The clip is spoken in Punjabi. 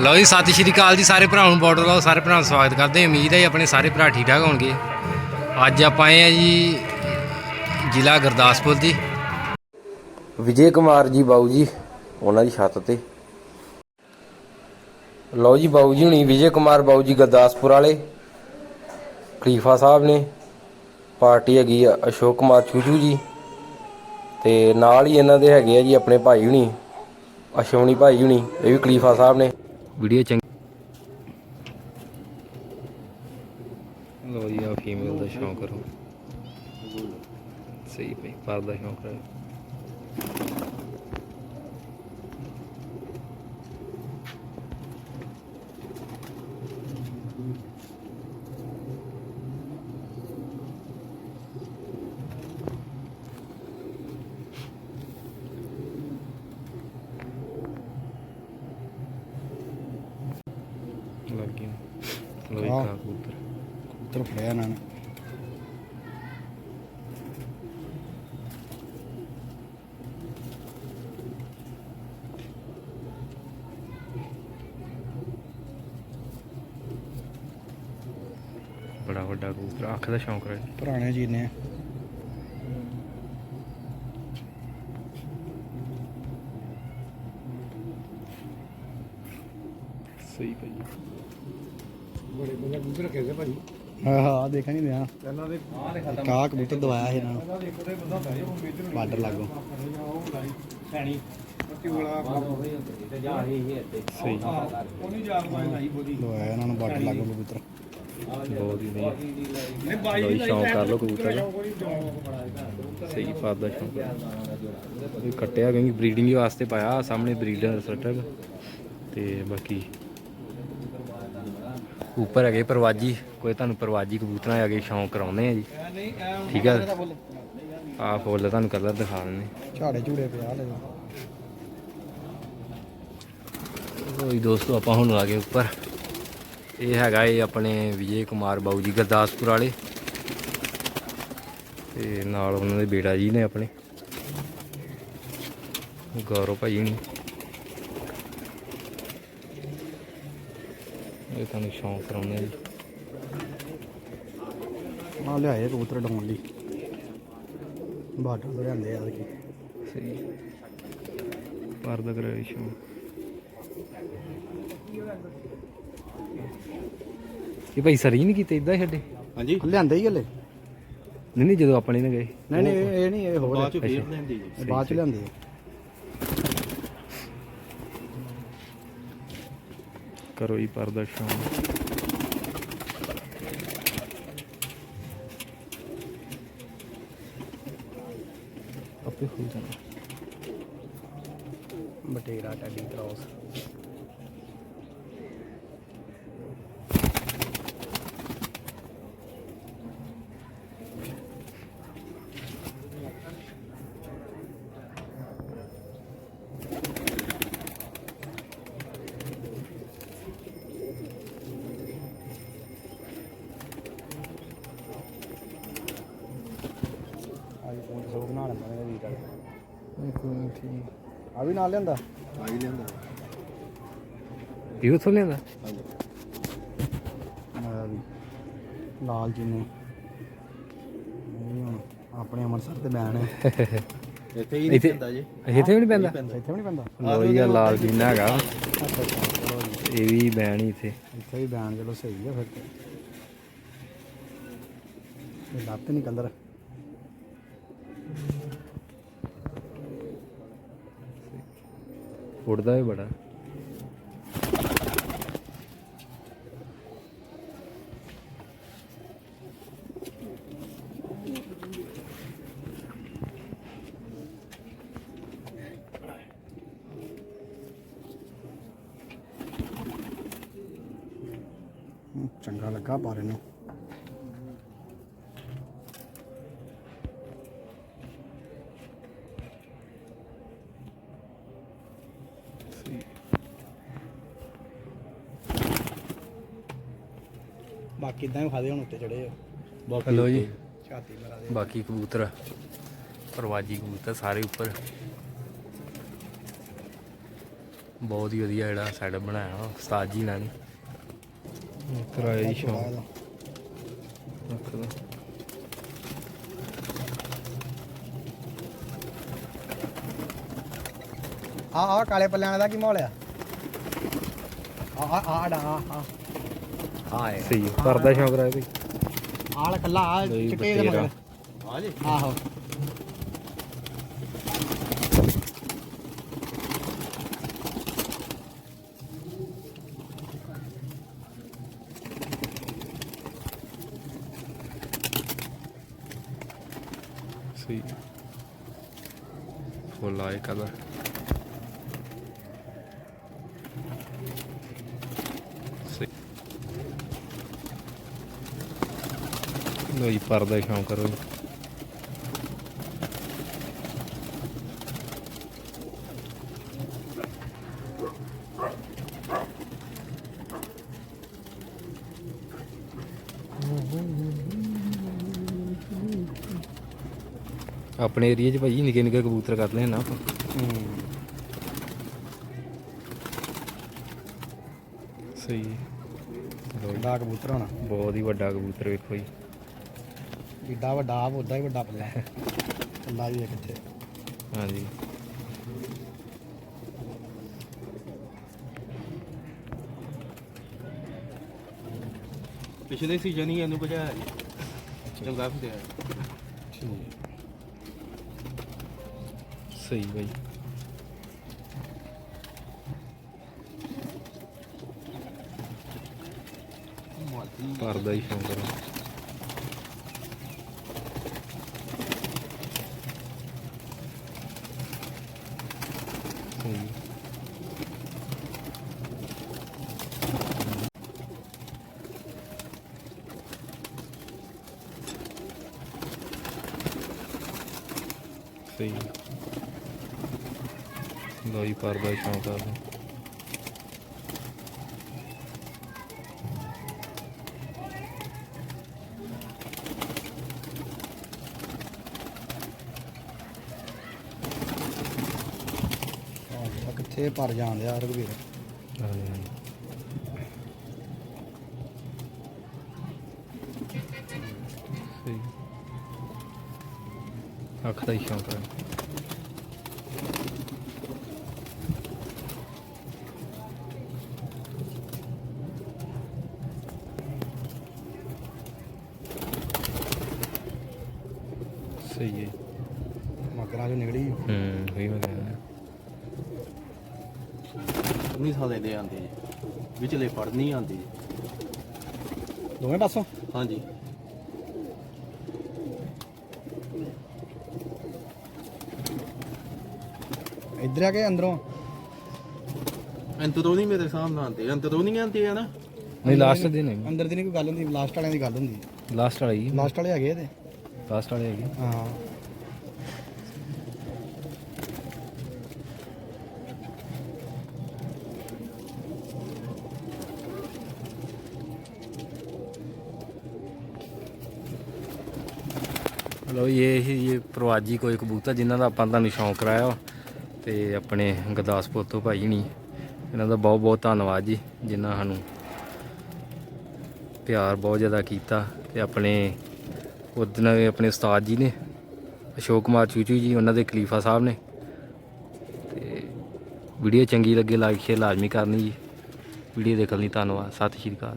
ਲਓ ਜੀ, ਸਤਿ ਸ਼੍ਰੀ ਅਕਾਲ ਜੀ ਸਾਰੇ ਭਰਾਵਾਂ ਨੂੰ ਬਾਰਡਰ ਦਾ ਸਾਰੇ ਭਰਾਵਾਂ ਦਾ ਸਵਾਗਤ ਕਰਦੇ ਹਾਂ। ਉਮੀਦ ਹੈ ਜੀ ਆਪਣੇ ਸਾਰੇ ਭਰਾ ਠੀਕ ਠਾਕ ਹੋਣਗੇ। ਅੱਜ ਆਪਾਂ ਆਏ ਆ ਜੀ ਜ਼ਿਲ੍ਹਾ ਗੁਰਦਾਸਪੁਰ ਦੀ ਵਿਜੇ ਕੁਮਾਰ ਜੀ ਬਾਊ ਜੀ, ਉਹਨਾਂ ਦੀ ਛੱਤ ਤੇ। ਲਓ ਜੀ ਬਾਊ ਜੀ ਹੁਣੀ, ਵਿਜੇ ਕੁਮਾਰ ਬਾਊ ਜੀ ਗੁਰਦਾਸਪੁਰ ਵਾਲੇ। ਖਲੀਫਾ ਸਾਹਿਬ ਨੇ, ਪਾਰਟੀ ਹੈਗੀ ਆ ਅਸ਼ੋਕ ਕੁਮਾਰ ਚੂਚੂ ਜੀ। ਤੇ ਨਾਲ ਹੀ ਇਹਨਾਂ ਦੇ ਹੈਗੇ ਆ ਜੀ ਆਪਣੇ ਭਾਈ ਹੁਣੀ ਅਸ਼ੋਨੀ ਭਾਈ ਹੁਣੀ, ਇਹ ਵੀ ਖਲੀਫਾ ਸਾਹਿਬ ਨੇ। ਵੀਡੀਓ ਚੰਗੀ ਲੋ ਜੀ ਆ ਫੀਮੇਲ ਦਾ ਸ਼ੌਂਕ ਕਰੋ। ਸਹੀ ਪਈ ਪਰ ਦਾ ਸ਼ੌਂਕ ਹੈ ਲੱਗੀ ਲੋ ਜੀ ਆਹ। ਕਾ ਕਬੂਤਰ ਕਬੂਤਰ ਫੜਿਆ ਇਹਨਾਂ ਨੇ ਬੜਾ ਵੱਡਾ ਕਬੂਤਰ ਅੱਖ ਦਾ ਸ਼ੌਂਕ ਹੈ ਪੁਰਾਣੇ ਜੀ ਨੇ ਸਹੀ ਪਈ ਬੜੇ ਬੜੇ ਕਬੂਤਰ ਰੱਖੇ ਸੀ ਭਾਜੀ ਹਾਂ ਦੇਖਣ ਨਹੀਂ ਇਹਨਾਂ ਦੇ ਕਾ ਕਬੂਤਰ ਦਵਾਇਆ ਇਹਨਾਂ ਨੂੰ। ਬਾਰਡਰ ਲਾਗੋ। ਭੈਣੀ ਪੱਤੀ ਵਾਲਾ ਸਹੀ। ਦਵਾਇਆ ਇਹਨਾਂ ਨੂੰ ਬਾਰਡਰ ਲਾਗੋ ਕਬੂਤਰ। ਬਹੁਤ ਹੀ ਨਹੀਂ ਨਹੀਂ ਬਾਈ ਸ਼ੌਂਕ ਕਰ ਲਓ ਕਬੂਤਰ। ਸਹੀ ਪਾਦ ਦਾ ਸ਼ੌਂਕ। ਇਹ ਕੱਟਿਆ ਕਿਉਂਕਿ ਬਰੀਡਿੰਗ ਵਾਸਤੇ ਪਾਇਆ ਸਾਹਮਣੇ ਬਰੀਡਰ ਸੱਟਕ। ਤੇ ਬਾਕੀ ਉੱਪਰ ਹੈਗੇ ਪਰਵਾਜੀ ਕੋਈ ਤੁਹਾਨੂੰ ਪਰਵਾਜੀ ਕਬੂਤਰਾਂ ਹੈਗੇ ਸ਼ੌਂਕ ਕਰਾਉਂਦੇ ਆ ਜੀ। ਠੀਕ ਹੈ ਆਹ ਫੁੱਲ ਤੁਹਾਨੂੰ ਕਲਰ ਦਿਖਾ ਦਿੰਦੇ। ਝਾੜੇ ਝੂੜੇ ਪਿਆ ਲੈ ਲੋ ਦੋਸਤੋ ਆਪਾਂ ਹੁਣ ਆ ਗਏ ਉੱਪਰ। ਇਹ ਹੈਗਾ ਇਹ ਆਪਣੇ ਵਿਜੇ ਕੁਮਾਰ ਬਾਊ ਜੀ ਗੁਰਦਾਸਪੁਰ ਵਾਲੇ। ਤੇ ਨਾਲ ਉਹਨਾਂ ਦੇ ਬੇਟਾ ਜੀ ਨੇ ਆਪਣੇ। ਗੌਰਵ ਭਾਈ ਨਹੀਂ ਇਹ ਤੁਹਾਨੂੰ ਸ਼ੌਂਕ ਕਰਾਉਂਦੇ ਆ ਜੀ। ਆ ਲਿਆਏ ਕਬੂਤਰ ਡਾਉਣ ਲਈ। ਤੋਂ ਲਿਆਂਦੇ ਆ ਕੀ ਸਹੀ ਪਰਦਾ ਕਰਾਇਆ ਸ਼ੌਂਕ। ਇਹ ਭਾਈ ਸਰੀ ਨਹੀਂ ਕੀਤੇ ਇਦਾਂ ਛੱਡੇ? ਹਾਂਜੀ। ਲਿਆਂਦੇ ਹੀ ਹਲੇ। ਨਹੀਂ ਨਹੀਂ ਜਦੋਂ ਆਪਣੇ ਨੇ ਗਏ। ਨਹੀਂ ਨਹੀਂ ਇਹ ਨਹੀਂ ਇਹ ਹੋਰ ਬਾਅਦ ਚ। ਫੇਰ ਲੈਂਦੀ ਬਾਅਦ ਚ ਲਿਆਂਦੇ ਆ। ਕਰੋ ਪਰਦਾ ਸ਼ੌਂਕ ਆਪੇ ਹੋ ਜਾਣਾ। ਬਟੇਰਾ ਟੈਡੀ ਕ੍ਰਾਸ ਆਈ ਫੋਨ ਸੋ ਬਣਾ ਲੈਂਦਾ ਮੇਰਾ ਠੀਕ। ਆ ਵੀ ਨਾਲ ਲਿਆਂਦਾ? ਲੈਂਦਾ ਇਹ ਉਥੋਂ ਲਿਆਂਦਾ? ਆਹ ਵੀ ਲਾਲ ਜੀ ਨੇ ਇਹ ਹੁਣ ਆਪਣੇ ਅੰਮ੍ਰਿਤਸਰ ਤੇ ਬੈਨ ਹੈ। ਇੱਥੇ ਹੀ ਇੱਥੇ- ਪੈਂਦਾ ਜੀ। ਇੱਥੇ ਵੀ ਨਹੀਂ ਪੈਂਦਾ? ਇੱਥੇ ਵੀ ਨਹੀਂ ਪੈਂਦਾ। ਲਾਲ ਜੀਨਾ ਹੈਗਾ। ਅੱਛਾ ਅੱਛਾ ਚਲੋ ਜੀ। ਇਹ ਵੀ ਬੈਣ ਹੀ ਇੱਥੇ। ਇੱਥੇ ਵੀ ਚਲੋ ਸਹੀ ਆ ਫਿਰ ਤੇ। ਇਹ ਲੱਤ ਨਹੀਂ ਕੰਦਰ ਉੱਡਦਾ ਵੀ ਬੜਾ। ਚੰਗਾ ਲੱਗਾ ਪਰ ਇਹਨੂੰ। ਬਾਕੀ ਇਦਾਂ ਹੀ ਖਾਦੇ ਹੁਣ ਉੱਤੇ ਚੜੇ ਆ ਲੋ ਜੀ। ਛਾਤੀ ਮਰਾ ਦੇ ਬਾਕੀ ਕਬੂਤਰ ਪਰਵਾਜੀ ਕਬੂਤਰ ਸਾਰੇ ਉੱਪਰ। ਬਹੁਤ ਹੀ ਵਧੀਆ ਜਿਹੜਾ ਸੈਟਅਪ ਬਣਾਇਆ ਉਸਤਾਦ ਜੀ ਨਾਲ ਕਰਾਇਆ ਜੀ ਸ਼ੌਂਕ ਰੱਖਦਾ ਆ ਆ ਕਾਲੇ ਪੱਲਿਆਂ ਵਾਲਾ ਦਾ ਕੀ ਮਾਹੌਲ ਆ? ਆ ਆ ਆ ਡਾ ਆ ਆ ਆ ਹੈ ਸਹੀ ਕਰਦਾ ਸ਼ੌਂਕ ਰਾਇਆ ਕੋਈ ਆਹ ਵਾਲਾ ਕੱਲਾ ਆ ਨਹੀਂ, ਚਿੱਟੇ ਦੇ ਬਥੇਰਾ। ਮਗਰ ਆ ਜੀ। ਆਹੋ। ਸਹੀ ਫੁੱਲ ਆਏ ਕਲਰ ਲੋ ਜੀ ਪਰਦਾ ਸ਼ੌਂਕ ਕਰੋ ਜੀ। ਆਪਣੇ ਏਰੀਆ 'ਚ ਭਾਈ ਨਿੱਕੇ ਨਿੱਕੇ ਕਬੂਤਰ ਕਰ ਲੈਣਾ ਆਪਾਂ। ਸਹੀ ਦਾ ਕਬੂਤਰ ਹੋਣਾ। ਬਹੁਤ ਹੀ ਵੱਡਾ ਕਬੂਤਰ ਵੇਖੋ ਜੀ। ਜਿੱਡਾ ਵੱਡਾ ਆਪ ਉਦਾਂ ਹੀ ਵੱਡਾ ਪੱਲਾ ਪੱਲਾ ਵੀ ਹੈ ਕਿੱਥੇ। ਹਾਂਜੀ। ਪਿਛਲੇ ਸੀਜ਼ਨ ਹੀ ਇਹਨੂੰ ਭਜਾਇਆ ਜੀ। ਚੰਗਾ ਫਿਰਿਆ ਸਹੀ ਮਾਦੀ ਪਰਦਾ ਹੀ ਸ਼ੌਂਕ ਕਰੋ ਸਹੀ ਸਹੀ ਲੋ ਜੀ ਪਰਦਾ ਹੀ ਸ਼ੌਂਕ ਆ ਆਹ ਕਿੱਥੇ ਪਰ ਜਾਂਦੇ ਆ ਰਘਵੀਰ ਹਾਂਜੀ ਅੱਖ ਦਾ ਹੀ ਸ਼ੌਂਕ ਹੈ ਸਹੀ ਹੈ। ਮਗਰਾਂ ਚੋਂ ਨਿਕਲੀ। ਹੂੰ ਉਹੀ ਮੈਂ ਕਹਿੰਦਾ ਨਹੀਂ ਸਾਲੇ ਦੇ ਆਂਦੇ। ਜੀ ਵਿਚਲੇ ਪੜਨੀ ਆਂਦੀ। ਜੀ ਦੋਵੇਂ ਪਾਸੋਂ? ਹਾਂਜੀ। ਇੱਧਰ ਆ ਕੇ ਅੰਦਰੋਂ। ਅੰਦਰੋਂ ਨਹੀਂ ਮੇਰੇ ਸਾਹਮਣੇ ਆਂਦੇ ਅੰਦਰੋਂ ਨਹੀਂ ਆਂਦੇ ਆ ਨਾ? ਨਹੀਂ ਲਾਸਟ ਦੇ ਨਹੀਂ। ਅੰਦਰ ਦੀ ਨਹੀਂ ਕੋਈ ਗੱਲ ਹੁੰਦੀ ਲਾਸਟ ਵਾਲਿਆਂ ਦੀ ਗੱਲ ਹੁੰਦੀ। ਲਾਸਟ ਵਾਲਾ ਹੀ ਲਾਸਟ ਵਾਲੇ ਹੈਗੇ ਇਹਦੇ। ਲਾਸਟ ਵਾਲੇ ਹੈਗੇ। ਹਾਂ। ਲੋ ਇਹ ਹੀ ਇਹ ਪ੍ਰਵਾਜੀ ਕੋਈ ਕਬੂਤਰ ਜਿਨ੍ਹਾਂ ਦਾ ਆਪਾਂ ਤੁਹਾਨੂੰ ਸ਼ੌਂਕ ਕਰਾਇਆ ਵਾ। ਤੇ ਆਪਣੇ ਗੁਰਦਾਸਪੁਰ ਤੋਂ ਭਾਈ ਨਹੀਂ ਇਹਨਾਂ ਦਾ ਬਹੁਤ ਬਹੁਤ ਧੰਨਵਾਦ ਜੀ, ਜਿਨ੍ਹਾਂ ਸਾਨੂੰ ਪਿਆਰ ਬਹੁਤ ਜ਼ਿਆਦਾ ਕੀਤਾ ਤੇ ਆਪਣੇ ਉਦਨ ਆਪਣੇ ਉਸਤਾਦ ਜੀ ਨੇ, ਅਸ਼ੋਕ ਕੁਮਾਰ ਚੂਚੂ ਜੀ, ਉਹਨਾਂ ਦੇ ਖਲੀਫਾ ਸਾਹਿਬ ਨੇ। ਤੇ ਵੀਡੀਓ ਚੰਗੀ ਲੱਗੇ ਲਾਈਕ ਸ਼ੇਅਰ ਲਾਜ਼ਮੀ ਕਰਨੀ ਜੀ। ਵੀਡੀਓ ਦੇਖਣ ਲਈ ਧੰਨਵਾਦ, ਸਤਿ ਸ਼੍ਰੀ ਅਕਾਲ।